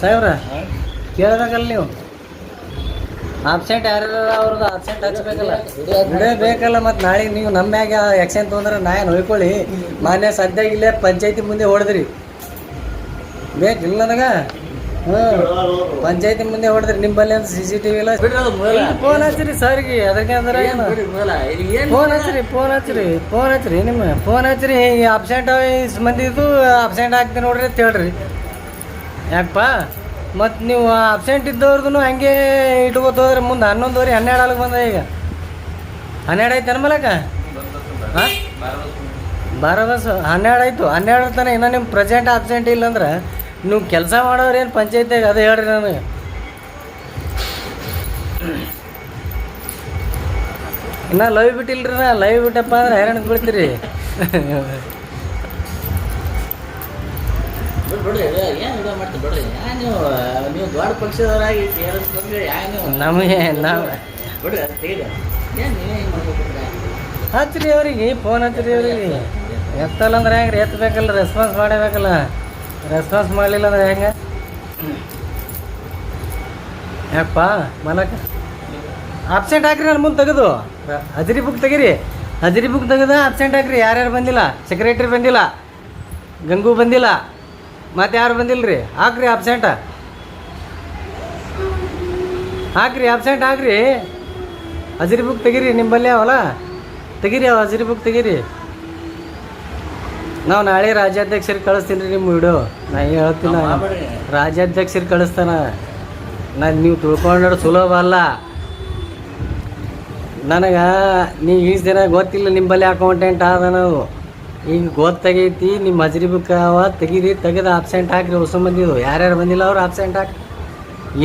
ಸಾಹೇಬ್ರ ಕೇಳ್ಬೇಕಲ್ಲ ನೀವು. ಆಬ್ಸೆಂಟ್ ಯಾರು ಅವ್ರದ್ದು ಆಬ್ಸೆಂಟ್ ಹಚ್ಬೇಕಲ್ಲ. ಬಿಡೇ ಬೇಕಲ್ಲ ಮತ್ತು ನಾಳೆ ನೀವು ನಮ್ಮ ಮ್ಯಾಗ ಆ್ಯಕ್ಷನ್ ತೊಗೊಂಡ್ರೆ ನಾ ಏನು ಹೊಯ್ಕೊಳ್ಳಿ? ಮಾನ್ಯ ಸದ್ಯ ಇಲ್ಲೇ ಪಂಚಾಯತಿ ಮುಂದೆ ಹೊಡೆದ್ರಿ. ಬೇಕಿಲ್ಲ ನನಗ? ಹ್ಞೂ ಪಂಚಾಯತಿ ಮುಂದೆ ಹೊಡೆದ್ರಿ ನಿಮ್ಮಲ್ಲಿ ಅಂತ ಸಿ ಸಿ ಟಿ ವಿ ಇಲ್ಲ ಫೋನ್ ಹಚ್ಚಿರಿ ಸರ್ಗೆ. ಅದಕ್ಕೆ ಅಂದ್ರೆ ಏನು ಫೋನ್ ಹಚ್ಚಿರಿ ಫೋನ್ ಹಚ್ಚಿರಿ ಫೋನ್ ಹಚ್ಚಿರಿ ನಿಮ್ಮ ಫೋನ್ ಹಚ್ಚಿರಿ ಇಷ್ಟು ಮಂದಿದು ಅಬ್ಸೆಂಟ್ ಆಗ್ತೀನಿ ನೋಡ್ರಿ ಅಂತ ಹೇಳ್ರಿ. ಯಾಕಪ್ಪ? ಮತ್ತು ನೀವು ಅಬ್ಸೆಂಟ್ ಇದ್ದವ್ರದ್ದು ಹಂಗೆ ಇಟ್ಕೋತ ಹೋದ್ರೆ ಮುಂದೆ ಹನ್ನೊಂದುವರೆ ಹನ್ನೆರಡು ಅಲ್ಲಿಗೆ ಬಂದ ಈಗ. ಹನ್ನೆರಡು ಆಯ್ತು ಅನ್ಮಲಕ್ಕ ಹಾಂ? ಬಾರ ಬಸ್, ಹನ್ನೆರಡು ಆಯಿತು. ಹನ್ನೆರಡು ತನಕ ಇನ್ನೂ ನಿಮ್ಮ ಪ್ರೆಸೆಂಟ್ ಅಬ್ಸೆಂಟ್ ಇಲ್ಲಂದ್ರೆ ನೀವು ಕೆಲಸ ಮಾಡೋರು ಏನು ಪಂಚಾಯತಿಯಾಗ ಅದೇ ಹೇಳ್ರಿ ನನಗೆ. ಇನ್ನು ಲೈವ್ ಬಿಟ್ಟಿಲ್ರಿ ನಾ ಲೈವ್ ಬಿಟ್ಟಪ್ಪ ಅಂದ್ರೆ ಹೈರಾಣ ಬೀಳ್ತೀರಿ ಬಿಡ್ರಿ ಏನು ಇದು ಮಾಡ್ತೀವಿ ಬಿಡ್ರಿ? ಯಾ ನೀವು ನೀವು ದೊಡ್ಡ ಪಕ್ಷದವರಾಗಿ ಟಿ ಆರ್ ಎಸ್ ಬಂದ್ರೆ ಯಾ ನೀವು? ನಮಗೆ ನಾವು ಬಿಡ್ರಿ ಅದು ತೆಗೀರಿ. ಏನು ನೀವೇ ಹಿಂಗೆ ಮಾಡ್ಕೊಬಿಟ್ರೆ ಹಚ್ಚ್ರಿ ಅವ್ರಿಗೆ ಫೋನ್ ಹಚ್ಚಿರಿ ಅವ್ರಿಗೆ. ಎತ್ತಲ್ಲ ಅಂದ್ರೆ ಹೆಂಗೆ ರೀ ಎತ್ತಬೇಕಲ್ಲ ರೆಸ್ಪಾನ್ಸ್ ಮಾಡಬೇಕಲ್ಲ. ರೆಸ್ಪಾನ್ಸ್ ಮಾಡಲಿಲ್ಲ ಅಂದ್ರೆ ಹೆಂಗೆ? ಯಾಕಪ್ಪ ಮಲಕ. ಅಬ್ಸೆಂಟ್ ಹಾಕ್ರಿ ನಾನು ಮುಂದೆ ತೆಗೆದು. ಹಜರಿ ಬುಕ್ ತೆಗೀರಿ. ಹಜರಿ ಬುಕ್ ತೆಗೆದು ಅಬ್ಸೆಂಟ್ ಹಾಕ್ರಿ. ಯಾರ್ಯಾರು ಬಂದಿಲ್ಲ? ಸೆಕ್ರೆಟ್ರಿ ಬಂದಿಲ್ಲ. ಗಂಗು ಬಂದಿಲ್ಲ. ಮತ್ತೆ ಯಾರು ಬಂದಿಲ್ಲ ರೀ ಹಾಕ್ರಿ ಅಬ್ಸೆಂಟ ಹಾಕ್ರಿ ಅಬ್ಸೆಂಟ್ ಹಾಕ್ರಿ. ಹಜರಿ ಬುಕ್ ತೆಗೀರಿ ನಿಂಬಲ್ಲಿ ಅವಲ್ಲ ತೆಗೀರಿ ಅವ ಹಜರಿ ಬುಕ್ ತೆಗೀರಿ. ನಾವು ನಾಳೆ ರಾಜ್ಯಾಧ್ಯಕ್ಷರಿಗೆ ಕಳಿಸ್ತೀನಿ ರೀ ನಿಮ್ಮ ವಿಡಿಯೋ ನಾ ಹೇಳ್ತೀನಿ. ರಾಜ್ಯಾಧ್ಯಕ್ಷರಿಗೆ ಕಳಿಸ್ತಾನ. ನಾನು ನೀವು ತಿಳ್ಕೊಂಡ್ರೆ ಸುಲಭ ಅಲ್ಲ. ನನಗೆ ನೀವು ಈಸ್ ದಿನ ಗೊತ್ತಿಲ್ಲ ನಿಂಬಲ್ಲಿ ಅಕೌಂಟೆಂಟ್ ಆದ ನಾವು ಈಗ ಗೊತ್ತಾಗೈತಿ ನಿಮ್ಮ ಮಜರಿ ಬುಕ್ ಅವ ತೆಗೀರಿ ತೆಗೆದು ಆಬ್ಸೆಂಟ್ ಹಾಕ್ರಿ ಹೊಸ ಮಂದಿದು ಯಾರ್ಯಾರು ಬಂದಿಲ್ಲ ಅವ್ರು ಆಬ್ಸೆಂಟ್ ಹಾಕಿ.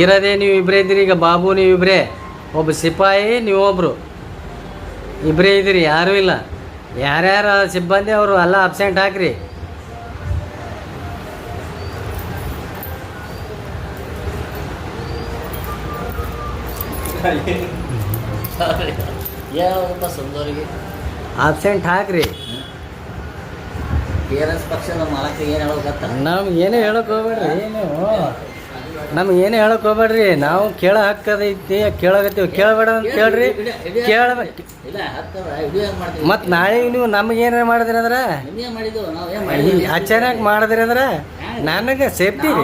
ಇರೋದೇ ನೀವು ಇಬ್ಬರೇ ಇದ್ದೀರಿ ಈಗ ಬಾಬು ನೀವು ಇಬ್ಬರೇ ಒಬ್ಬ ಸಿಪಾಯಿ ನೀವೊಬ್ಬರು ಇಬ್ಬರೇ ಇದ್ದೀರಿ ಯಾರೂ ಇಲ್ಲ. ಯಾರ್ಯಾರು ಸಿಬ್ಬಂದಿ ಅವರು ಎಲ್ಲ ಅಬ್ಸೆಂಟ್ ಹಾಕ್ರಿ. ಆಬ್ಸೆಂಟ್ ಹಾಕ್ರಿ. ಟಿ ಆರ್ ಎಸ್ ಪಕ್ಷದ ಮಾಲಕ ಏನು ಹೇಳೋಕತ್ತ ನಮ್ಗೆ ಏನೇ ಹೇಳಕ್ ಹೋಗ್ಬೇಡ್ರಿ. ನೀವು ನಮ್ಗೆ ಏನೇ ಹೇಳಕ್ ಹೋಗ್ಬೇಡ್ರಿ. ನಾವು ಕೇಳ ಹಾಕದೈತಿ ಕೇಳಾಗತ್ತೀವಿ ಕೇಳಬೇಡ ಅಂತ ಕೇಳ್ರಿ. ಕೇಳ್ಬೇಕು ಇಲ್ಲ ಹತ್ತದ ವಿಡಿಯೋ ಏನು ಮಾಡ್ತೀವಿ? ಮತ್ತು ನಾಳೆ ನೀವು ನಮ್ಗೆ ಏನಾರ ಮಾಡಿದ್ರಿ ಅಂದ್ರೆ? ನಿಮಗೆ ಮಾಡಿದ್ದು ನಾವು ಏನು ಈ ಮಾಡಿದ್ವಿ ಅಚಾನಕ್ ಮಾಡಿದ್ರಿ ಅಂದ್ರೆ? ನನಗೆ ಸೇಫ್ಟಿ ರೀ.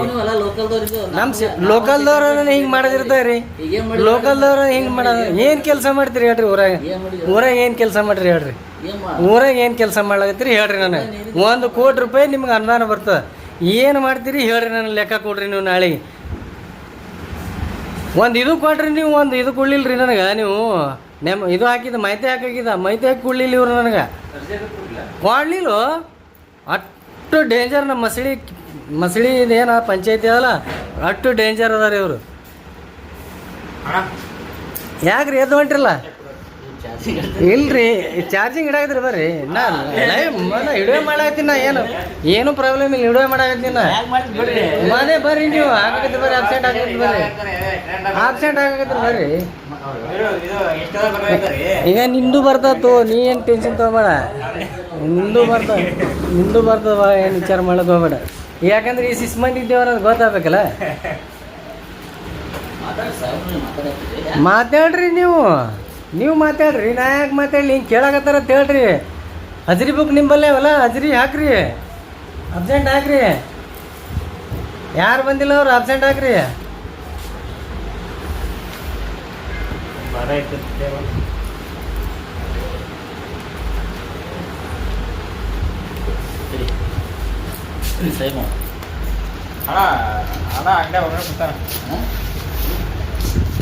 ನಮ್ಮ ಲೋಕಲ್ದವ್ರ ಹಿಂಗೆ ಮಾಡಿದಿರ್ತಾರೆ ರೀ. ಮಾಡಿ ಲೋಕಲ್ದವ್ರು ಹಿಂಗೆ ಮಾಡೋದು ಏನು ಕೆಲಸ ಮಾಡ್ತೀರಿ ಹೇಳ್ರಿ ಊರಾಗ? ಊರಾಗ ಏನು ಕೆಲಸ ಮಾಡ್ರಿ ಹೇಳ್ರಿ? ಊರಾಗ ಏನು ಕೆಲಸ ಮಾಡ್ಲಾಗತ್ತೀರಿ ಹೇಳ್ರಿ ನನಗೆ ಒಂದು ಕೋಟಿ ರೂಪಾಯಿ ನಿಮ್ಗೆ ಅನುದಾನ ಬರ್ತದೆ. ಏನು ಮಾಡ್ತೀರಿ ಹೇಳ್ರಿ ನನಗೆ ಲೆಕ್ಕ ಕೊಡ್ರಿ ನೀವು ನಾಳೆ ಒಂದು ಇದು ಕೊಡ್ರಿ ನೀವು ಒಂದು ಇದು ಕೊಡ್ಲಿಲ್ರಿ ನನಗೆ. ನೀವು ನೆಮ್ ಇದು ಹಾಕಿದ ಮಾಹಿತಿ ಹಾಕಿದ ಮಾಹಿತಿ ಹಾಕಿ ಕೊಡ್ಲಿಲ್ಲ ಇವ್ರು ನನಗೆ. ಕೊಡ್ಲಿಲ್ಲ. ಅಷ್ಟು ಡೇಂಜರ್ ನಮ್ಮ ಮಸಳಿ ಮಸಳಿ ಏನ ಪಂಚಾಯತಿ ಅದಲ್ಲ? ಅಷ್ಟು ಡೇಂಜರ್ ಅದಾರ ಇವರು. ಯಾಕ್ರಿ ಎದ್ದು ಹೊಂಟ್ರಲ್ಲ? ಇಲ್ರಿ ಚಾರ್ಜಿಂಗ್ ಇಡಾಕತ್ರಿ ಬರ್ರಿ. ನಾ ಲೈವ್ ಹಿಡಿಯೋ ಮಾಡಾಕತ್ತೀನಿ ನಾ ಏನು? ಏನು ಪ್ರಾಬ್ಲಮ್ ಇಲ್ಲ ಹಿಡಿಯೋ ಮಾಡಾಕತ್ತೀನಿ ನಾ. ಮನೆ ಬರ್ರಿ ನೀವು ಆಗಕತ್ತಿ ಬರ್ರಿ ಆಬ್ಸೆಂಟ್ ಆಗಕತ್ತಿ ಬರ್ರಿ. ಆಬ್ಸೆಂಟ್ ಆಗಕತ್ರಿ ಬರ್ರಿ. ಈಗ ನಿಂದು ಬರ್ತತ್ತು ನೀ ಏನು ಟೆನ್ಷನ್ ತೊಗೊಬೇಡ. ನಿಂದು ಬರ್ತ ನಿಂದು ಬರ್ತದ ಏನು ವಿಚಾರ ಮಾಡಕ್ ಹೋಗ್ಬೇಡ. ಯಾಕಂದ್ರೆ ಈ ಸಿಸ್ ಮಂದಿ ಇದ್ದೇವ್ರ ಗೊತ್ತಾಗಬೇಕಲ್ಲ? ಮಾತಾಡತ್ತೀರಿ ಮಾತಾಡ್ರಿ ನೀವು. ನೀವು ಮಾತಾಡ್ರಿ, ನಾ ಯಾಕೆ ಮಾತಾಡ್ಲಿ? ಹಿಂಗೆ ಕೇಳಾಕತ್ತಾರ ಅಂತ ಹೇಳ್ರಿ. ಹಜರಿ ಬುಕ್ ನಿಂಬಲ್ಲೇ ಅವಲ್ಲ ಹಜರಿ ಹಾಕ್ರಿ. ಅಬ್ಸೆಂಟ್ ಹಾಕ್ರಿ. ಯಾರು ಬಂದಿಲ್ಲ ಅವ್ರು ಅಬ್ಸೆಂಟ್ ಹಾಕ್ರಿ. ಸರಿ ಸೇಮು ಅಣ್ಣ ಅಣ್ಣ ಅಂಗಡಿ ಒಬ್ಬನೇ ಕೂತಾನ. ಹಾ?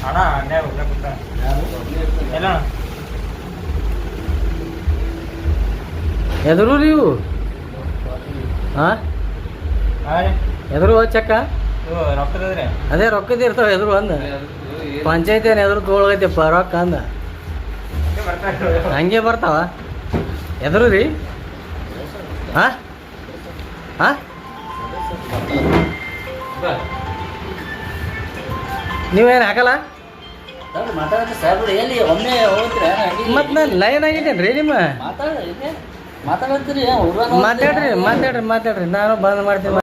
ಅಣ್ಣ ಅಂಗಡಿ ಒಬ್ಬನೇ ಕೂತಾನ. ಎಲ್ಲ ಎದುರು ನೀವು? ಹಾಂ? ಎದುರು ಚಕ್ಕ? ಅದೇ ರೊಕ್ಕದ ಇರ್ತಾವ ಎದುರು ಅಂದ. ಪಂಚಾಯತಿ ಏನು ಎದುರು ತೊಗೊಳಗೈತಿಪ್ಪ ರೊಕ್ಕ ಅಂದ. ಹಂಗೆ ಹಂಗೆ ಬರ್ತಾವ? ಎದುರು ರೀ? ಹಾಂ? ಹಾಂ? ನೀವೇನು ಹಾಕಲ್ಲ? ನಾನು ಲೈನ್ ಆಗಿದ್ದೇನೆ ರೀ ನಿಮ್ಮ? ಮಾತಾಡ್ರಿ ಮಾತಾಡ್ರಿ ಮಾತಾಡ್ರಿ. ನಾನು ಬಂದ್ ಮಾಡ್ತೀನಿ.